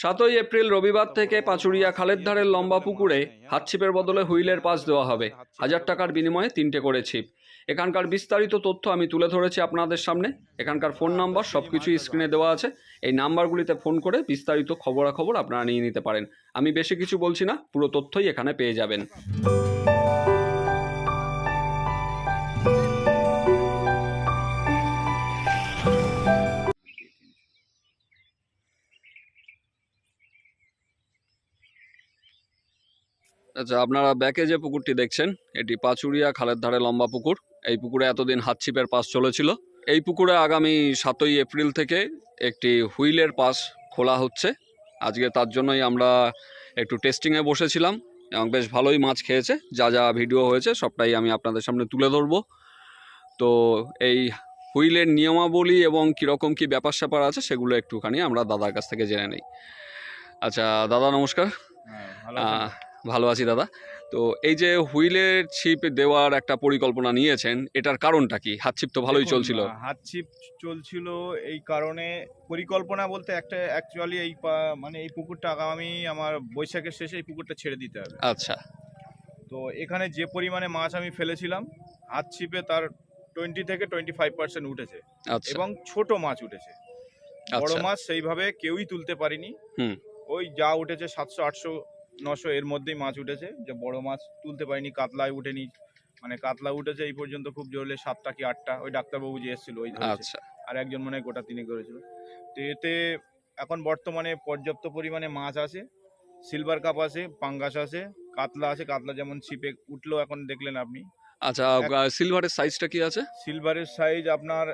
সাতই এপ্রিল রবিবার থেকে পাচুরিয়া খালের ধারের লম্বা পুকুরে হাত ছিপের বদলে হুইলের পাস দেওয়া হবে। হাজার টাকার বিনিময়ে তিনটে করে ছিপ। এখানকার বিস্তারিত তথ্য আমি তুলে ধরেছি আপনাদের সামনে। এখানকার ফোন নাম্বার সব কিছু স্ক্রিনে দেওয়া আছে। এই নাম্বারগুলিতে ফোন করে বিস্তারিত খবরাখবর আপনারা নিয়ে নিতে পারেন। আমি বেশি কিছু বলছি না, পুরো তথ্যই এখানে পেয়ে যাবেন। আচ্ছা আপনারা ব্যাকে যে পুকুরটি দেখছেন এটি পাচুরিয়া খালের ধারে লম্বা পুকুর। এই পুকুরে এতদিন হাতছিপের পাস চলেছিল। এই পুকুরে আগামী সাতই এপ্রিল থেকে একটি হুইলের পাস খোলা হচ্ছে। আজকে তার জন্যই আমরা একটু টেস্টিংয়ে বসেছিলাম এবং বেশ ভালোই মাছ খেয়েছে। যা যা ভিডিও হয়েছে সবটাই আমি আপনাদের সামনে তুলে ধরবো। তো এই হুইলের নিয়মাবলী এবং কীরকম কী ব্যাপার স্যাপার আছে সেগুলো একটুখানি আমরা দাদার কাছ থেকে জেনে নিই। আচ্ছা দাদা নমস্কার। হ্যাঁ, ভালো আছি দাদা। তো এই যে হুইলের ছিপ দেওয়ার একটা পরিকল্পনা নিয়েছেন এটার কারণটা কি? হাত ছিপ তো ভালোই চলছিল। হাত ছিপ চলছিল এই কারণে পরিকল্পনা বলতে একটা অ্যাকচুয়ালি এই মানে এই পুকুরটা আগামী আমার বৈশাখের শেষে এই পুকুরটা ছেড়ে দিতে হবে। আচ্ছা। তো এখানে যে পরিমাণে মাছ আমি ফেলেছিলাম হাত ছিপে তার টোয়েন্টি থেকে টোয়েন্টি ফাইভ পার্সেন্ট উঠেছে আচ্ছা। এবং ছোট মাছ উঠেছে। বড় আচ্ছা। মাছ সেইভাবে কেউই তুলতে পারিনি। হুম। ওই যা উঠেছে সাতশো আটশো নশো এর মধ্যেই মাছ উঠেছে। যে বড় মাছ তুলতে পারিনি কাতলায় উঠেনি। মানে কাতলা উঠেছে এই পর্যন্ত খুব জোরলে সাতটা কি আটটা? ওই ডাক্তারবাবু যে এসেছিল ওই আচ্ছা। আর একজন মনে হয় গোটা তিনি করেছিল তো এতে এখন বর্তমানে পর্যাপ্ত পরিমাণে মাছ আছে সিলভার কাপ আছে পাঙ্গাস আছে কাতলা আছে কাতলা যেমন ছিপে উঠল এখন দেখলেন আপনি। আচ্ছা সিলভারের সাইজটা কি আছে? সিলভারের সাইজ আপনার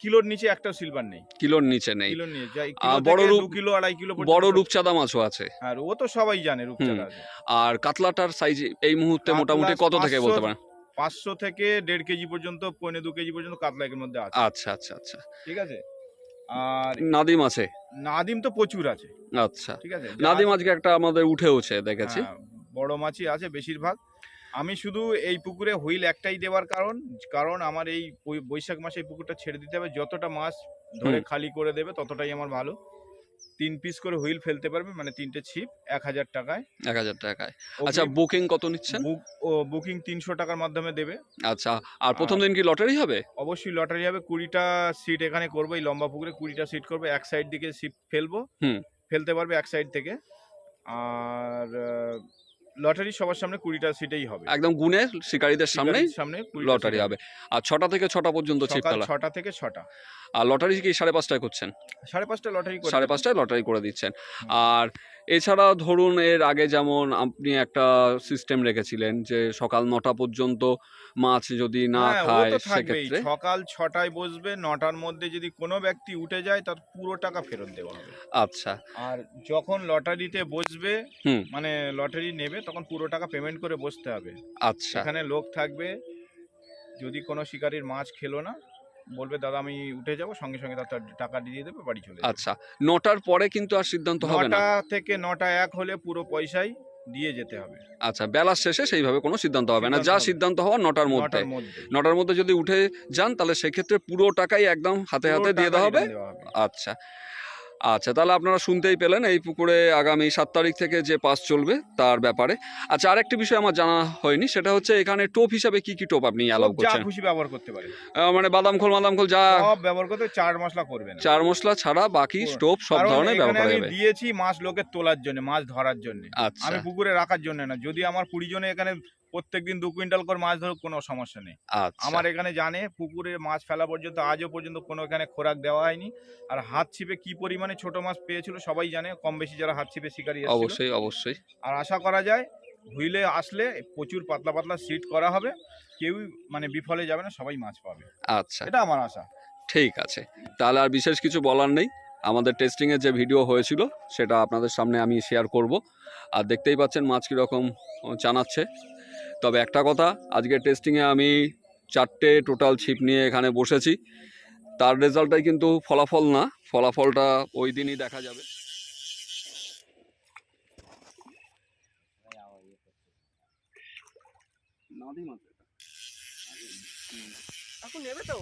কিলোর নিচে একটাও সিলভার নেই। কিলোর নিচে নেই। কিলোর নিচে যাই বড় রূপ- কিলো আড়াই কিলো বড় রূপচাঁদা মাছও আছে। আর ও তো সবাই জানে রূপচাঁদা আছে। আর কাতলাটার সাইজ এই মুহূর্তে মোটামুটি কত থেকে বলতে পারেন? পাঁচশো থেকে দেড় কেজি পর্যন্ত পৌনে দু কেজি পর্যন্ত কাতলা এর মধ্যে আছে। আচ্ছা আচ্ছা আচ্ছা। ঠিক আছে? আর নাদিম আছে? নাদিম তো প্রচুর আছে। আচ্ছা। ঠিক আছে? নাদিম আজকে একটা আমাদের উঠেওছে দেখেছি। হ্যাঁ, বড় মাছই আছে বেশিরভাগ। আমি শুধু এই পুকুরে হুইল একটাই দেওয়ার কারণ কারণ আমার এই বৈশাখ মাসে এই পুকুরটা ছেড়ে দিতে হবে। যতটা মাছ ধরে খালি করে দেবে ততটাই আমার ভালো। তিন পিস করে হুইল ফেলতে পারবে মানে তিনটে ছিপ এক হাজার টাকায়। এক হাজার টাকায়। আচ্ছা বুকিং কত নিচ্ছেন? বুক তিনশো টাকার মাধ্যমে দেবে। আচ্ছা আর প্রথম দিন কি লটারি হবে? অবশ্যই লটারি হবে। কুড়িটা সিট এখানে করব এই লম্বা পুকুরে কুড়িটা সিট করব। এক সাইড দিকে ছিপ ফেলব। হুম। ফেলতে পারবে এক সাইড থেকে। আর লটারি সবার সামনে কুড়িটা সিটেই হবে। একদম গুনে শিকারীদের সামনে সামনে লটারি হবে। আর ছটা থেকে ছটা পর্যন্ত ছিপ ছটা থেকে ছটা। আর লটারি কি সাড়ে পাঁচটায় করছেন? সাড়ে পাঁচটা লটারি সাড়ে পাঁচটায় লটারি করে দিচ্ছেন। আর এছাড়া ধরুন এর আগে যেমন আপনি একটা সিস্টেম রেখেছিলেন যে সকাল নটা পর্যন্ত মাছ যদি না হ্যাঁ, খায় সেক্ষেত্রে সকাল ছটায় বসবে নটার মধ্যে যদি কোনো ব্যক্তি উঠে যায় তার পুরো টাকা ফেরত দেওয়া হবে। আচ্ছা। আর যখন লটারিতে বসবে। মানে লটারি নেবে তখন পুরো টাকা পেমেন্ট করে বসতে হবে। আচ্ছা। এখানে লোক থাকবে যদি কোনো শিকারীর মাছ খেলো না বলবে দাদা আমি উঠে যাব সঙ্গে সঙ্গে তার টাকা দিয়ে দেবে বাড়ি চলে আচ্ছা নটার পরে কিন্তু আর সিদ্ধান্ত হবে না। নটা থেকে নটা এক হলে পুরো পয়সাই দিয়ে যেতে হবে। আচ্ছা বেলার শেষে সেইভাবে কোনো সিদ্ধান্ত হবে না। যা সিদ্ধান্ত হওয়ার নটার মধ্যে। নটার মধ্যে। যদি উঠে যান তাহলে সেক্ষেত্রে পুরো টাকাই একদম হাতে হাতে দিয়ে দেওয়া হবে। আচ্ছা। আচ্ছা তাহলে আপনারা শুনতেই পেলেন এই পুকুরে আগামী সাত তারিখ থেকে যে পাস চলবে তার ব্যাপারে। আচ্ছা আরেকটি বিষয় আমার জানা হয়নি সেটা হচ্ছে এখানে টোপ হিসাবে কি কি টোপ আপনি অ্যালাউ করছেন? খুশি ব্যবহার করতে পারেন। মানে বাদাম খোল বাদাম খোল যা সব ব্যবহার করতে চার মশলা করবেন। চার মশলা ছাড়া বাকি। স্টোভ সব ধরনের ব্যবহার করা যাবে দিয়েছি মাছ লোকের তোলার জন্য মাছ ধরার জন্য। আচ্ছা। আমি পুকুরে রাখার জন্য না। যদি আমার কুড়ি জনে এখানে প্রত্যেকদিন দু কুইন্টাল করে মাছ ধরুক কোনো সমস্যা নেই। আচ্ছা। আমার এখানে জানে পুকুরে মাছ ফেলা পর্যন্ত আজও পর্যন্ত কোনো এখানে খোরাক দেওয়া হয়নি। আর হাত ছিপে কি পরিমাণে ছোট মাছ পেয়েছিল সবাই জানে কম বেশি যারা হাত ছিপে শিকারি অবশ্যই অবশ্যই। আর আশা করা যায় হুইলে আসলে প্রচুর পাতলা পাতলা সিট করা হবে কেউই মানে বিফলে যাবে না সবাই মাছ পাবে। আচ্ছা। এটা আমার আশা। ঠিক আছে। তাহলে আর বিশেষ কিছু বলার নেই। আমাদের টেস্টিংয়ের যে ভিডিও হয়েছিল সেটা আপনাদের সামনে আমি শেয়ার করব। আর দেখতেই পাচ্ছেন মাছ কীরকম জানাচ্ছে তবে একটা কথা আজকে টেস্টিংয়ে আমি চারটে টোটাল ছিপ নিয়ে এখানে বসেছি। তার রেজাল্টটাই কিন্তু ফলাফল না ফলাফলটা ওই দিনই দেখা যাবে। এখন নেবে তো?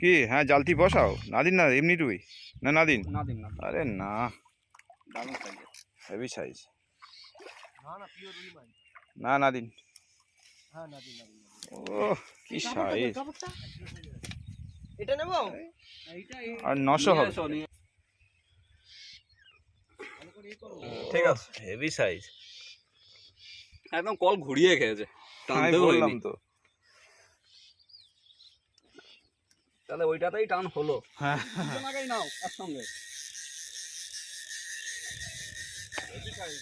কি? হ্যাঁ জালতি বসাও। নাদিন না এমনি টুই না নাদিন? আরে না। হেভি সাইজ না না পিওর না না দিন হ্যাঁ ও কি সাইজ। এটা নেব? আর নশো হবে। ঠিক আছে হেভি সাইজ। একদম কল ঘুরিয়ে খেয়েছে বললাম তো। তাহলে ওইটাতেই টান হলো। হ্যাঁ। নাও একসঙ্গে।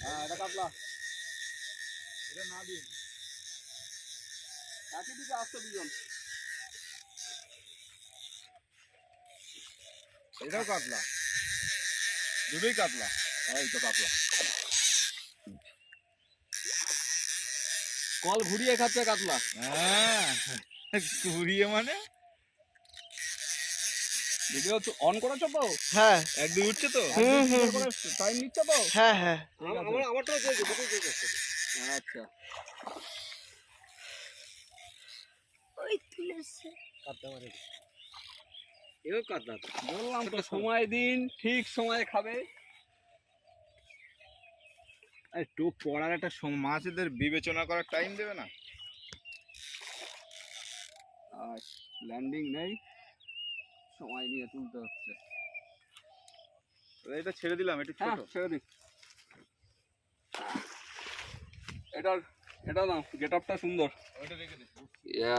হ্যাঁ এটা এটা না দিন একই দিকে আসতো দুজন। এটাও কাতলা। দুটোই কাতলা। এই তো কাতলা। কল ঘুরিয়ে খাচ্ছে কাতলা। হ্যাঁ ঘুরিয়ে মানে? ভিডিও অন করেছ তো? হ্যাঁ। এক দুই উঠছে তো? হুম, হুম, টাইম নিচ্ছে তো? হ্যাঁ হ্যাঁ। আমার আমারটাও দুটোই আচ্ছা। ওই তুলেছে। কাটতে পারে এও কাটতে বললাম তো সময় দিন ঠিক সময়ে খাবে। একটু পড়ার একটা মাছেদের বিবেচনা করার টাইম দেবে না? আর ল্যান্ডিং নেই। সময় নিয়ে তুলতে হচ্ছে। এটা ছেড়ে দিলাম একটু হ্যাঁ ছোট। ছেড়ে দিন এটার এটা না গেট আপটা সুন্দর। ইয়া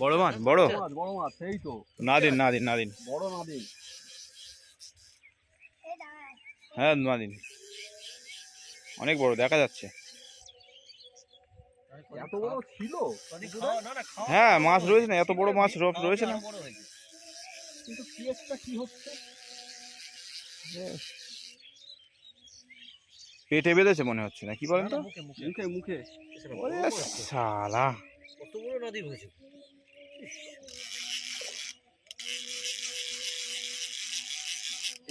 বড় মাছ বড়? মাছ বড় মাছ সেই তো। না দিন না দিন না দিন বড় না দিন হ্যাঁ না দিন অনেক বড় দেখা যাচ্ছে। এত বড় ছিল? না না খাওয়া হ্যাঁ মাছ রয়েছে না এত বড় মাছ রোপ রয়েছে না। কিন্তু কি হচ্ছে? পেটে বেঁধেছে মনে হচ্ছে না কি বলেন তো মুখে মুখে। মুখে মুখে। ওরে শালা। কত বড় নদী হয়েছে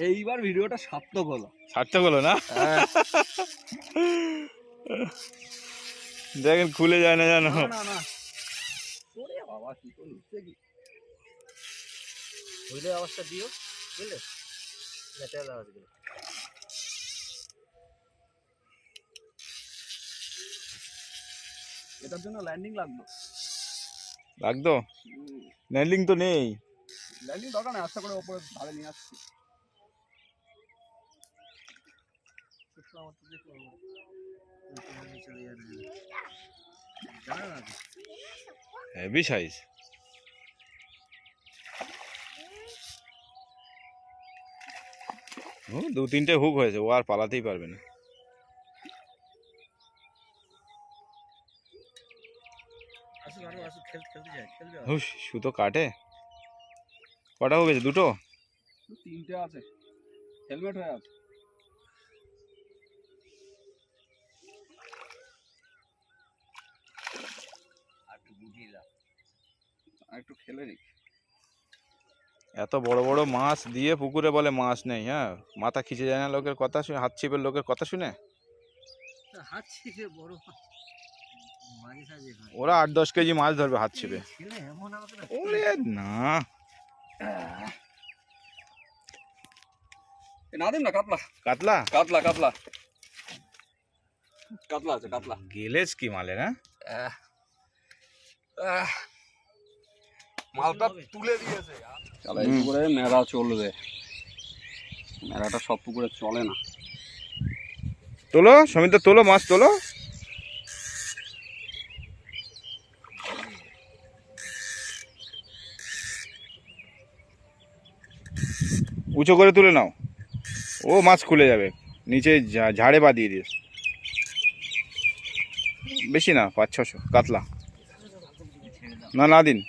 এইবার ভিডিওটা সার্থক হলো। সার্থক হলো না? দেখেন খুলে যায় না জানো বাবা কি আওয়াজটা দিও বুঝলে? ন্যাচারাল আওয়াজ এটার জন্য ল্যান্ডিং লাগবে লাগতো? ল্যান্ডিং তো নেই। ল্যান্ডিং দরকার নেই আস্তে করে ওপরে ধারে নিয়ে আসছি। হেভি সাইজ দু তিনটে হুক হয়েছে ও আর পালাতেই পারবে না। খেলতে খেলতে যায় খেলবে। হুস সুতো কাটে। কটা হয়েছে দুটো? তিনটে আছে। হেলমেট হয়ে আছে। একটু খেলে এত বড় বড় মাছ দিয়ে পুকুরে বলে মাছ নেই হ্যাঁ? মাথা খিচে যায় না লোকের কথা শুনে হাত ছিপের লোকের কথা শুনে? হাত ছিপে বড় মাছ। ওরা আট দশ কেজি মাছ ধরবে হাত ছিপে। ওরে না। এ না দিন না কাতলা। কাতলা? কাতলা কাতলা। কাতলা আছে কাতলা। গেলেজ কি মালে না আহ, আহ, মালটা তুলে দিয়েছে। তাহলে পুকুরে মেলা চলবে। মেলাটা সব পুকুরে চলে না। তোলো সমিত তোলো মাছ তোলো। উঁচু করে তুলে নাও। ও মাছ খুলে যাবে। নিচে ঝাড়ে বা দিয়ে দিস। বেশি না পাঁচ ছশো। কাতলা। না না দিন।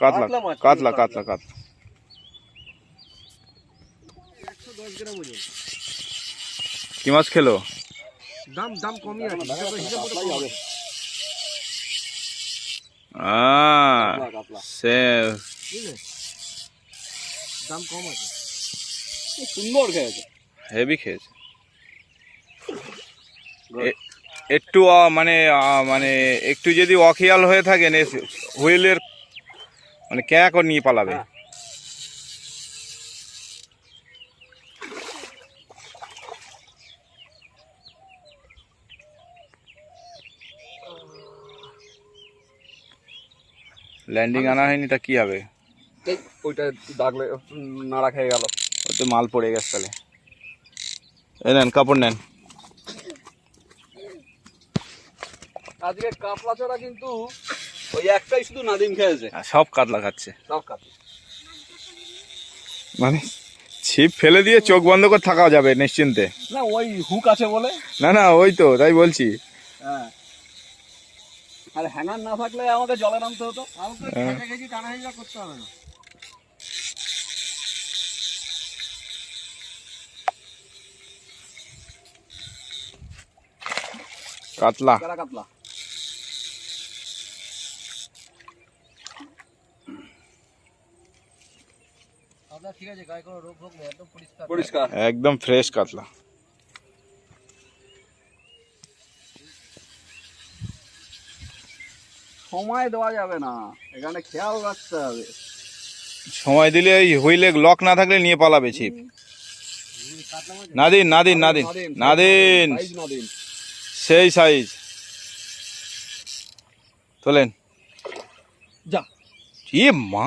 কাতলা কাতলা কাতলা কাতলা। কি মাছ খেলো? দাম দাম কমই আছে। সে দাম কম আছে। সুন্দর খেয়েছে। হেভি খেয়েছে। একটু মানে মানে একটু যদি অখিয়াল হয়ে থাকেন হুইলের মানে ক্যাঁকও নিয়ে পালাবে। ল্যান্ডিং আনা হয়নি তা কি হবে? ওইটা ডাকলে নাড়া খেয়ে গেল। ওতে মাল পড়ে গেছে তাহলে। এই নেন কাপড় নেন। আজকে কাতলা ছাড়া কিন্তু ওই একটাই শুধু নাদিম খেয়েছে। সব কাতলা খাচ্ছে। সব কাতলা। মানে ছিপ ফেলে দিয়ে চোখ বন্ধ করে থাকা যাবে নিশ্চিন্তে। না ওই হুক আছে বলে। না না ওই তো তাই বলছি। হ্যাঁ। আর হ্যাঙ্গার না থাকলে আমাকে জলে নামতে হতো। হ্যাঁ। খেতে টানা করতে হবে না। কাতলা। একদম পরিষ্কার। পরিষ্কার। একদম ফ্রেশ কাতলা। সময় দেওয়া যাবে না এখানে খেয়াল রাখতে হবে। সময় দিলে এই হুইলে লক না থাকলে নিয়ে পালাবে ছিপ। নাদিন নাদিন নাদিন নাদিন। সেই সাইজ। তোলেন। যা। এ মা